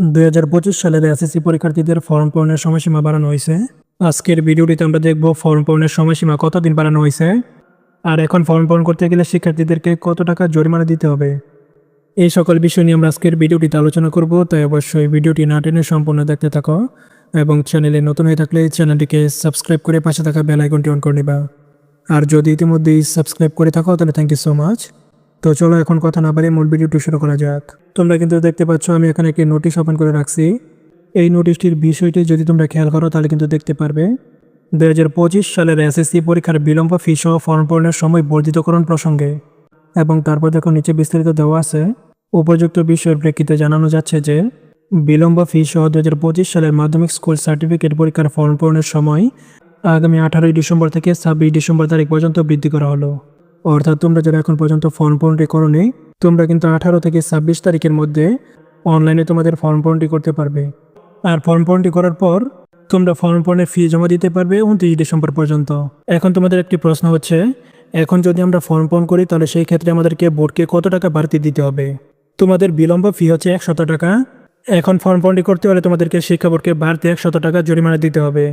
দুই হাজার পঁচিশ সালের এসএসসি পরীক্ষার্থীদের ফর্ম পূরণের সময়সীমা বাড়ানো হয়েছে। আজকের ভিডিওটিতে আমরা দেখব ফর্ম পূরণের সময়সীমা কতদিন বাড়ানো হয়েছে। আর এখন ফর্ম পূরণ করতে গেলে শিক্ষার্থীদেরকে কত টাকা জরিমানা দিতে হবে। এই সকল বিষয় নিয়ে আমরা আজকের ভিডিওটিতে আলোচনা করব, তাই অবশ্যই ভিডিওটি না টেনে সম্পূর্ণ দেখতে থাকো এবং চ্যানেলে নতুন হয়ে থাকলে চ্যানেলটিকে সাবস্ক্রাইব করে পাশে থাকা বেল আইকনটি অন করে নিবা। আর যদি ইতিমধ্যেই সাবস্ক্রাইব করে থাকো, তাহলে থ্যাংক ইউ সো মাচ তো চলো এখন কথা না বাড়িয়ে মূল ভিডিওটি শুরু করা যাক। তোমরা কিন্তু দেখতে পাচ্ছ আমি এখানে একটি নোটিশ ওপেন করে রাখছি। এই নোটিশটির বিষয়টি যদি তোমরা খেয়াল করো তাহলে কিন্তু দেখতে পারবে। দুই হাজার পঁচিশ সালের এসএসসি পরীক্ষার বিলম্ব ফি সহ ফর্ম পূরণের সময় বর্ধিতকরণ প্রসঙ্গে এবং তারপর দেখো নিচে বিস্তারিত দেওয়া আছে। উপযুক্ত বিষয়ের প্রেক্ষিতে জানানো যাচ্ছে যে, বিলম্ব ফি সহ দু হাজার পঁচিশ সালের মাধ্যমিক স্কুল সার্টিফিকেট পরীক্ষার ফর্ম পূরণের সময় আগামী আঠারোই ডিসেম্বর থেকে ছাব্বিশ ডিসেম্বর তারিখ পর্যন্ত বৃদ্ধি করা হলো। অর্থাৎ তোমরা যারা এখন পর্যন্ত ফর্ম পূরণটি করনি, তোমরা কিন্তু আঠারো থেকে ছাব্বিশ তারিখের মধ্যে অনলাইনে তোমাদের ফর্ম পূরণটি করতে পারবে। আর ফর্ম পূরণটি করার পর তোমরা ফর্ম পূরণের ফি জমা দিতে পারবে উনত্রিশ ডিসেম্বর পর্যন্ত। এখন তোমাদের একটি প্রশ্ন হচ্ছে, এখন যদি আমরা ফর্ম পূরণ করি, তাহলে সেই ক্ষেত্রে আমাদেরকে বোর্ডকে কত টাকা বাড়তি দিতে হবে? তোমাদের বিলম্ব ফি হচ্ছে একশত টাকা। এখন ফর্ম পূরণটি করতে হলে তোমাদেরকে শিক্ষা বোর্ডকে বাড়তি একশত টাকা জরিমানা দিতে হবে।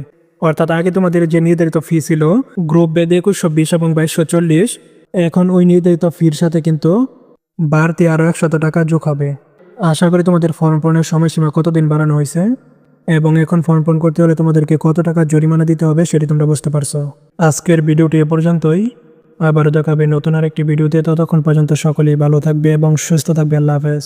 অর্থাৎ আগে তোমাদের যে নির্ধারিত ফি ছিল গ্রুপ বেদে একুশশো বিশ এবং বাইশশো চল্লিশ এখন ওই নির্ধারিত ফির সাথে কিন্তু বাড়তি আরও একশত টাকা যোগ হবে। আশা করি তোমাদের ফর্ম পূরণের সময়সীমা কতদিন বাড়ানো হয়েছে? এবং এখন ফর্ম পূরণ করতে হলে তোমাদেরকে কত টাকা জরিমানা দিতে হবে সেটি তোমরা বুঝতে পারছ। আজকের ভিডিওটি এ পর্যন্তই। আবারও দেখাবে নতুন আর একটি ভিডিওতে। ততক্ষণ পর্যন্ত সকলেই ভালো থাকবে এবং সুস্থ থাকবে। আল্লাহ হাফেজ।